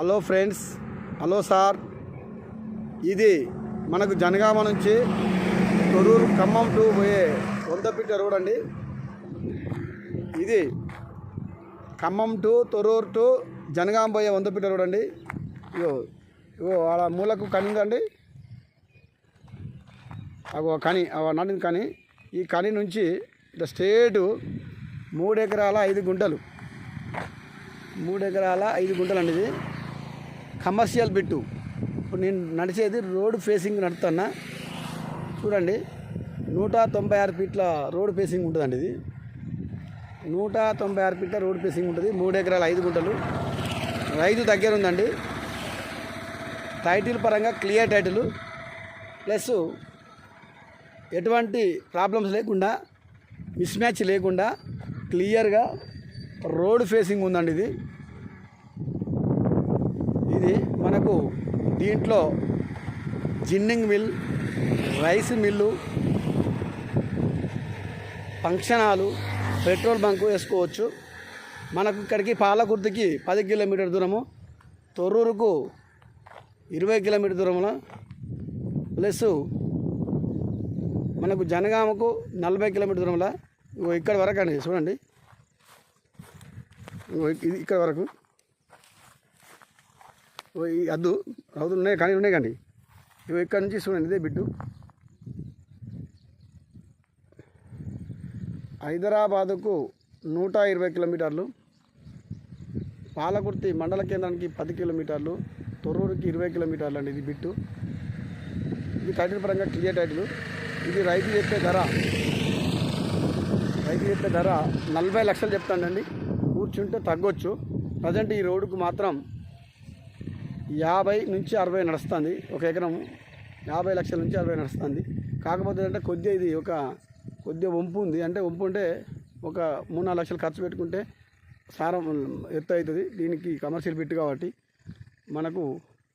Hello friends hello sir. ఇది మనకు జనగామ నుంచి తొరూరు ఖమ్మం టు పోయే వందపిట్ట రోడ్ అండి. ఇది ఖమ్మం టు తొరూరు టు జనగామ పోయే వందపిట్ట రోడ్ అండి. ఇగో ఇగో ఆడ మూలకు కని ఉందండి అగో కని ఆ కని. ఈ కని నుంచి ఇట్లా స్టేటు మూడు ఎకరాల ఐదు గుంటలు. మూడు ఎకరాల ఐదు గుంటలు అండి ఇది. Commercial bit. ఇప్పుడు నేను నడిచేది రోడ్ ఫేసింగ్ నడుతున్నా చూడండి నూట తొంభై ఆరు ఫీట్ల రోడ్ ఫేసింగ్ ఉంటుందండి ఇది. నూట తొంభై ఆరు ఫీట్ల రోడ్ ఫేసింగ్ ఉంటుంది. మూడు ఎకరాల ఐదు గుంటలు. రైతు దగ్గర ఉందండి. టైటిల్ పరంగా క్లియర్ టైటిల్. ప్లస్ ఎటువంటి ప్రాబ్లమ్స్ లేకుండా మిస్ మ్యాచ్ లేకుండా క్లియర్గా రోడ్ ఫేసింగ్ ఉందండి ఇది ఇది. మనకు దీంట్లో ginning mill rice mill function hall petrol bunk వేసుకోవచ్చు. మనకు ఇక్కడికి పాలకుర్తికి పది కిలోమీటర్ దూరము తొర్రూరుకు ఇరవై కిలోమీటర్ దూరంలో ప్లస్ మనకు జనగామకు నలభై కిలోమీటర్ దూరంలో ఇక్కడ వరకు అండి చూడండి. ఇక్కడ వరకు. అద్దు అవుతుంది ఉన్నాయి కానీ ఉన్నాయి కానీ. ఇవి ఇక్కడ నుంచి చూడండి ఇదే బిడ్డు? హైదరాబాదుకు నూట ఇరవై కిలోమీటర్లు పాలకుర్తి మండల కేంద్రానికి పది కిలోమీటర్లు తొర్రూరుకి ఇరవై కిలోమీటర్లు అండి ఇది బిట్టు. ఇది టైటిల్ పరంగా క్లియర్ టైటిల్. ఇది రైతు చెప్పే ధర. రైతు చెప్పే ధర నలభై లక్షలు చెప్తానండి. కూర్చుంటే తగ్గొచ్చు. ప్రజెంట్ ఈ రోడ్డుకు మాత్రం యాభై నుంచి అరవై నడుస్తుంది ఒక ఎకరం. యాభై లక్షల నుంచి అరవై నడుస్తుంది. కాకపోతే అంటే కొద్దిగా ఇది ఒక కొద్దిగా వంపు ఉంది. అంటే వంపు అంటే ఒక మూడు నాలుగు లక్షలు ఖర్చు పెట్టుకుంటే సారం ఎత్తు అవుతుంది. దీనికి కమర్షియల్ బిట్ కాబట్టి మనకు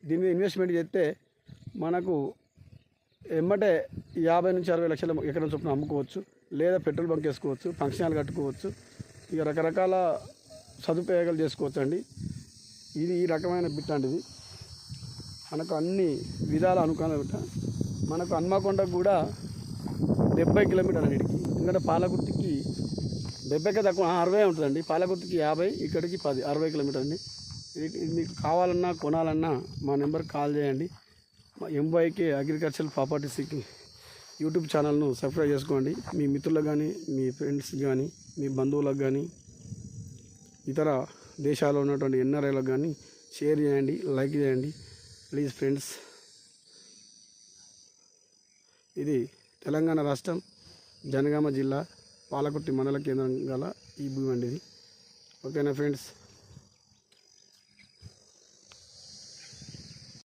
దీని మీద ఇన్వెస్ట్మెంట్ చేస్తే మనకు ఎమ్మటే యాభై నుంచి అరవై లక్షల ఎకరం చొప్పున అమ్ముకోవచ్చు. లేదా పెట్రోల్ బంక్ వేసుకోవచ్చు ఫంక్షనాలు కట్టుకోవచ్చు. ఇక రకరకాల సదుపాయాలు చేసుకోవచ్చు అండి ఇది ఈ రకమైన బిట్ అండి ఇది మనకు అన్ని విధాల అనుకూల మనకు హన్మకొండకు కూడా డెబ్బై కిలోమీటర్లు అక్కడికి ఎందుకంటే పాలకుర్తికి డెబ్బైకే తక్కువ అరవై ఉంటుందండి. పాలకుర్తికి యాభై ఇక్కడికి పది అరవై కిలోమీటర్ అండి. మీకు కావాలన్నా కొనాలన్నా మా నెంబర్కి కాల్ చేయండి. మా ఎంవైకే అగ్రికల్చర్ ప్రాపర్టీస్కి యూట్యూబ్ ఛానల్ను సబ్స్క్రైబ్ చేసుకోండి. మీ మిత్రులకు కానీ మీ ఫ్రెండ్స్ కానీ మీ బంధువులకు కానీ ఇతర దేశాల్లో ఉన్నటువంటి ఎన్ఆర్ఐలకు కానీ షేర్ చేయండి లైక్ చేయండి. Please friends. ఇది తెలంగాణ రాష్ట్రం జనగామ జిల్లా పాలకుర్తి మండల కేంద్రం గల ఈ భూమి అండి ఇది. ఓకేనా ఫ్రెండ్స్?